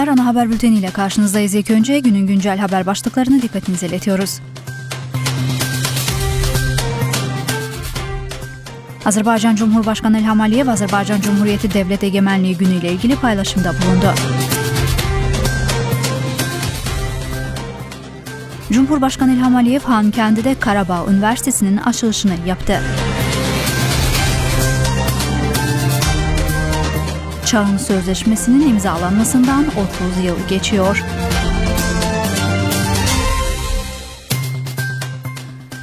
dinleyenler ana haber bülteni ile karşınızdayız. İlk önce günün güncel haber başlıklarını dikkatinize iletiyoruz. Azerbaycan Cumhurbaşkanı İlham Aliyev, Azerbaycan Cumhuriyeti Devlet Egemenliği Günü ile ilgili paylaşımda bulundu. Cumhurbaşkanı İlham Aliyev, Hankendi'de Karabağ Üniversitesi'nin açılışını yaptı. Çağın Sözleşmesi'nin imzalanmasından 30 yıl geçiyor.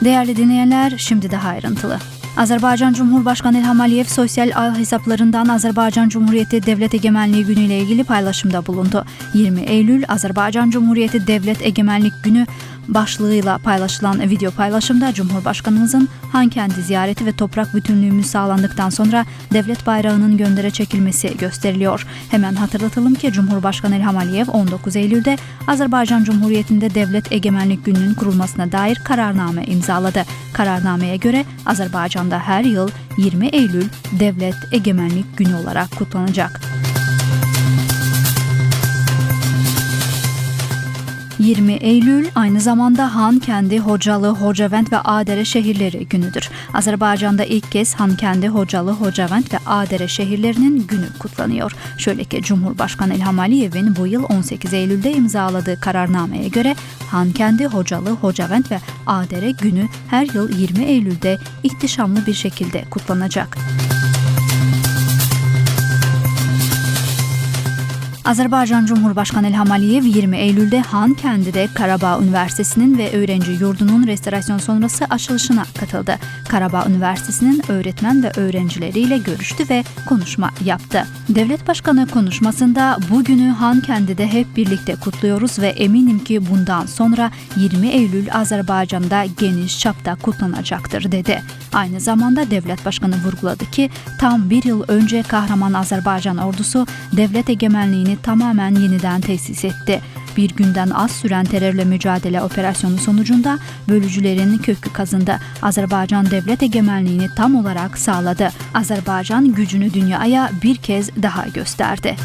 Değerli dinleyenler, şimdi daha ayrıntılı. Azerbaycan Cumhurbaşkanı İlham Aliyev sosyal ağ hesaplarından Azerbaycan Cumhuriyeti Devlet Egemenliği Günü ile ilgili paylaşımda bulundu. 20 Eylül Azerbaycan Cumhuriyeti Devlet Egemenlik Günü başlığıyla paylaşılan video paylaşımda Cumhurbaşkanımızın Hankendi ziyareti ve toprak bütünlüğümüz sağlandıktan sonra devlet bayrağının göndere çekilmesi gösteriliyor. Hemen hatırlatalım ki Cumhurbaşkanı İlham Aliyev 19 Eylül'de Azerbaycan Cumhuriyeti'nde Devlet Egemenlik Günü'nün kurulmasına dair kararname imzaladı. Kararnameye göre Azerbaycan'da her yıl 20 Eylül Devlet Egemenlik Günü olarak kutlanacak. 20 Eylül aynı zamanda Han kendi Hocalı, Hocavent ve Adere şehirleri günüdür. Azerbaycan'da ilk kez Han kendi Hocalı, Hocavent ve Adere şehirlerinin günü kutlanıyor. Şöyle ki Cumhurbaşkanı İlham Aliyev'in bu yıl 18 Eylül'de imzaladığı kararnameye göre Han kendi Hocalı, Hocavent ve Adere günü her yıl 20 Eylül'de ihtişamlı bir şekilde kutlanacak. Azerbaycan Cumhurbaşkanı İlham Aliyev 20 Eylül'de Hankendi'de Karabağ Üniversitesi'nin ve öğrenci yurdunun restorasyon sonrası açılışına katıldı. Karabağ Üniversitesi'nin öğretmen ve öğrencileriyle görüştü ve konuşma yaptı. Devlet Başkanı konuşmasında bugünü Hankendi'de hep birlikte kutluyoruz ve eminim ki bundan sonra 20 Eylül Azerbaycan'da geniş çapta kutlanacaktır dedi. Aynı zamanda Devlet Başkanı vurguladı ki tam bir yıl önce kahraman Azerbaycan ordusu devlet egemenliğini tamamen yeniden tesis etti. Bir günden az süren terörle mücadele operasyonu sonucunda bölücülerin kökü kazındı. Azerbaycan devlet egemenliğini tam olarak sağladı. Azerbaycan gücünü dünyaya bir kez daha gösterdi.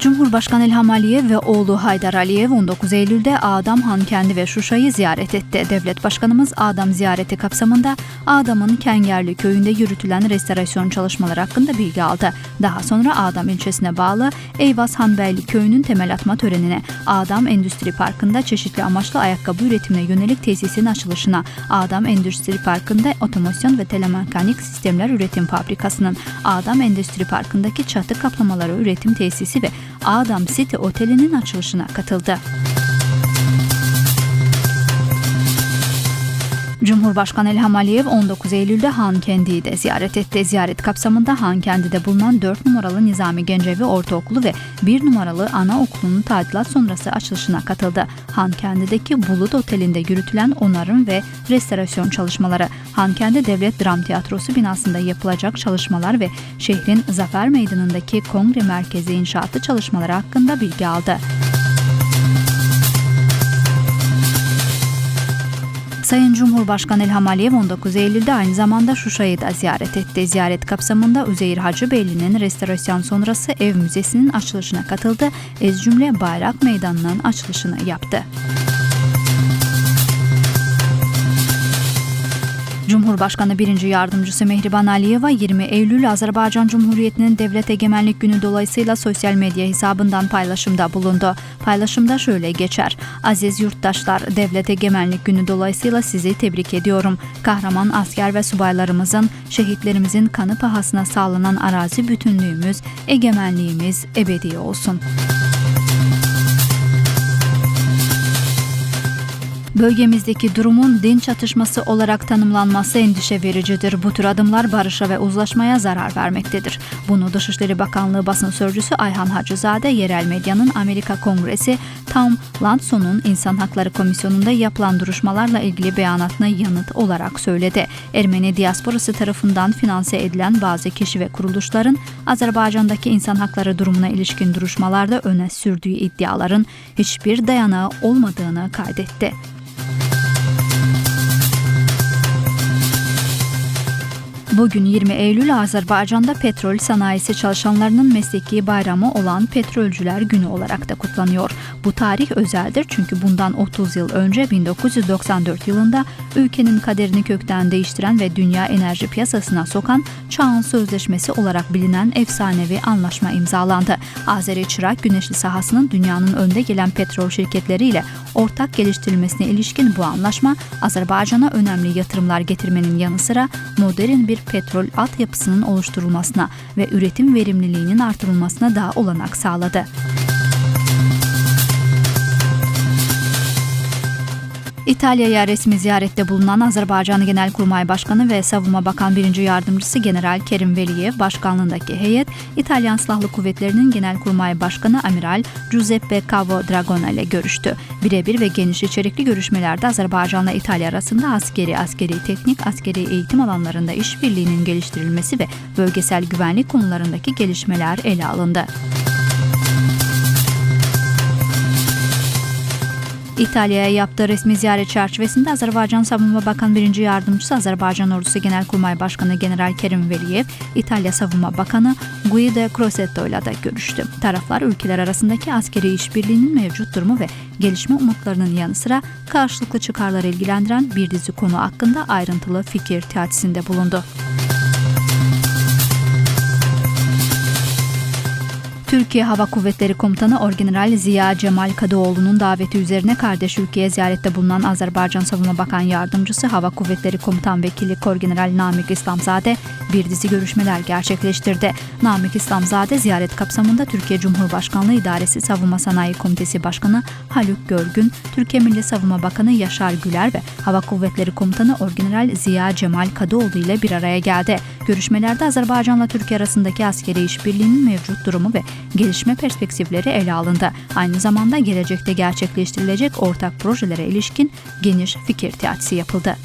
Cumhurbaşkanı İlham Aliyev ve oğlu Haydar Aliyev 19 Eylül'de Adam Hankendi ve Şuşa'yı ziyaret etti. Devlet Başkanımız Adam ziyareti kapsamında Adam'ın Kengerli köyünde yürütülen restorasyon çalışmaları hakkında bilgi aldı. Daha sonra Adam ilçesine bağlı Eyvaz Hanbeyli köyünün temel atma törenine, Adam Endüstri Parkı'nda çeşitli amaçlı ayakkabı üretimine yönelik tesisin açılışına, Adam Endüstri Parkı'nda otomasyon ve telemekanik sistemler üretim fabrikasının, Adam Endüstri Parkı'ndaki çatı kaplamaları üretim tesisi ve Adam City Oteli'nin açılışına katıldı. Cumhurbaşkanı İlham Aliyev 19 Eylül'de Hankendi'yi de ziyaret etti. Ziyaret kapsamında Hankendi'de bulunan 4 numaralı Nizami Gencevi Ortaokulu ve 1 numaralı Anaokulu'nun tadilat sonrası açılışına katıldı. Hankendi'deki Bulut Oteli'nde yürütülen onarım ve restorasyon çalışmaları, Hankendi Devlet Dram Tiyatrosu binasında yapılacak çalışmalar ve şehrin Zafer Meydanı'ndaki kongre merkezi inşaatı çalışmaları hakkında bilgi aldı. Sayın Cumhurbaşkanı İlham Aliyev 19 Eylül'de aynı zamanda Şuşa'yı da ziyaret etti. Ziyaret kapsamında Üzeyir Hacıbeyli'nin restorasyon sonrası ev müzesinin açılışına katıldı. Ez cümle Bayrak Meydanı'nın açılışını yaptı. Cumhurbaşkanı 1. Yardımcısı Mehriban Aliyeva 20 Eylül Azerbaycan Cumhuriyeti'nin Devlet Egemenlik Günü dolayısıyla sosyal medya hesabından paylaşımda bulundu. Paylaşımda şöyle geçer. Aziz yurttaşlar, Devlet Egemenlik Günü dolayısıyla sizi tebrik ediyorum. Kahraman asker ve subaylarımızın, şehitlerimizin kanı pahasına sağlanan arazi bütünlüğümüz, egemenliğimiz ebedi olsun. Bölgemizdeki durumun din çatışması olarak tanımlanması endişe vericidir. Bu tür adımlar barışa ve uzlaşmaya zarar vermektedir. Bunu Dışişleri Bakanlığı basın sözcüsü Ayhan Hacızade, yerel medyanın Amerika Kongresi Tom Lanson'un İnsan Hakları Komisyonu'nda yapılan duruşmalarla ilgili beyanatına yanıt olarak söyledi. Ermeni diasporası tarafından finanse edilen bazı kişi ve kuruluşların Azerbaycan'daki insan hakları durumuna ilişkin duruşmalarda öne sürdüğü iddiaların hiçbir dayanağı olmadığını kaydetti. Bugün 20 Eylül Azerbaycan'da petrol sanayisi çalışanlarının mesleki bayramı olan Petrolcüler Günü olarak da kutlanıyor. Bu tarih özeldir çünkü bundan 30 yıl önce 1994 yılında ülkenin kaderini kökten değiştiren ve dünya enerji piyasasına sokan Çağın Sözleşmesi olarak bilinen efsanevi anlaşma imzalandı. Azeri Çırak Güneşli sahasının dünyanın önde gelen petrol şirketleriyle ortak geliştirilmesine ilişkin bu anlaşma Azerbaycan'a önemli yatırımlar getirmenin yanı sıra modern bir petrol altyapısının oluşturulmasına ve üretim verimliliğinin artırılmasına da olanak sağladı. İtalya'ya resmi ziyarette bulunan Azerbaycan Genelkurmay Başkanı ve Savunma Bakan 1. Yardımcısı General Kerim Veliyev başkanlığındaki heyet İtalyan Silahlı Kuvvetleri'nin Genelkurmay Başkanı Amiral Giuseppe Cavo Dragona ile görüştü. Birebir ve geniş içerikli görüşmelerde Azerbaycan'la İtalya arasında askeri, askeri teknik, askeri eğitim alanlarında işbirliğinin geliştirilmesi ve bölgesel güvenlik konularındaki gelişmeler ele alındı. İtalya'ya yaptığı resmi ziyaret çerçevesinde Azerbaycan Savunma Bakan 1. Yardımcısı Azerbaycan Ordusu Genelkurmay Başkanı General Kerim Veliyev, İtalya Savunma Bakanı Guido Crosetto ile de görüştü. Taraflar ülkeler arasındaki askeri işbirliğinin mevcut durumu ve gelişme umutlarının yanı sıra karşılıklı çıkarları ilgilendiren bir dizi konu hakkında ayrıntılı fikir teatisinde bulundu. Türkiye Hava Kuvvetleri Komutanı Orgeneral Ziya Cemal Kadıoğlu'nun daveti üzerine kardeş ülkeye ziyarette bulunan Azerbaycan Savunma Bakan Yardımcısı Hava Kuvvetleri Komutan Vekili Korgeneral Namık İslamzade bir dizi görüşmeler gerçekleştirdi. Namık İslamzade ziyaret kapsamında Türkiye Cumhurbaşkanlığı İdaresi Savunma Sanayi Komitesi Başkanı Haluk Görgün, Türkiye Milli Savunma Bakanı Yaşar Güler ve Hava Kuvvetleri Komutanı Orgeneral Ziya Cemal Kadıoğlu ile bir araya geldi. Görüşmelerde Azerbaycan'la Türkiye arasındaki askeri işbirliğinin mevcut durumu ve gelişme perspektifleri ele alındı. Aynı zamanda gelecekte gerçekleştirilecek ortak projelere ilişkin geniş fikir teatisi yapıldı.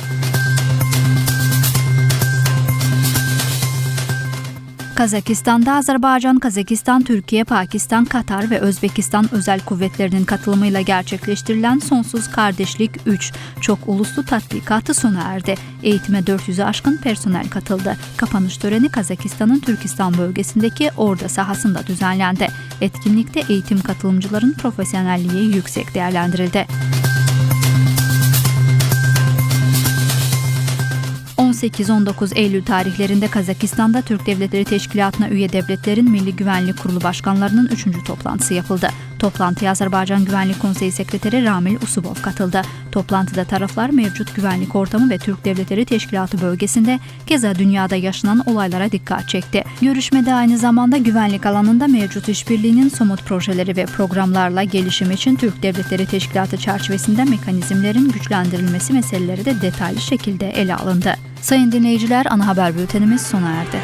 Kazakistan'da Azerbaycan, Kazakistan, Türkiye, Pakistan, Katar ve Özbekistan özel kuvvetlerinin katılımıyla gerçekleştirilen Sonsuz Kardeşlik 3 çok uluslu tatbikatı sona erdi. Eğitime 400'ü aşkın personel katıldı. Kapanış töreni Kazakistan'ın Türkistan bölgesindeki Orda sahasında düzenlendi. Etkinlikte eğitim katılımcıların profesyonelliği yüksek değerlendirildi. 18-19 Eylül tarihlerinde Kazakistan'da Türk Devletleri Teşkilatı'na üye devletlerin Milli Güvenlik Kurulu başkanlarının 3. toplantısı yapıldı. Toplantıya Azerbaycan Güvenlik Konseyi Sekreteri Ramil Usubov katıldı. Toplantıda taraflar mevcut güvenlik ortamı ve Türk Devletleri Teşkilatı bölgesinde keza dünyada yaşanan olaylara dikkat çekti. Görüşmede aynı zamanda güvenlik alanında mevcut işbirliğinin somut projeleri ve programlarla gelişim için Türk Devletleri Teşkilatı çerçevesinde mekanizmlerin güçlendirilmesi meseleleri de detaylı şekilde ele alındı. Sayın dinleyiciler ana haber bültenimiz sona erdi.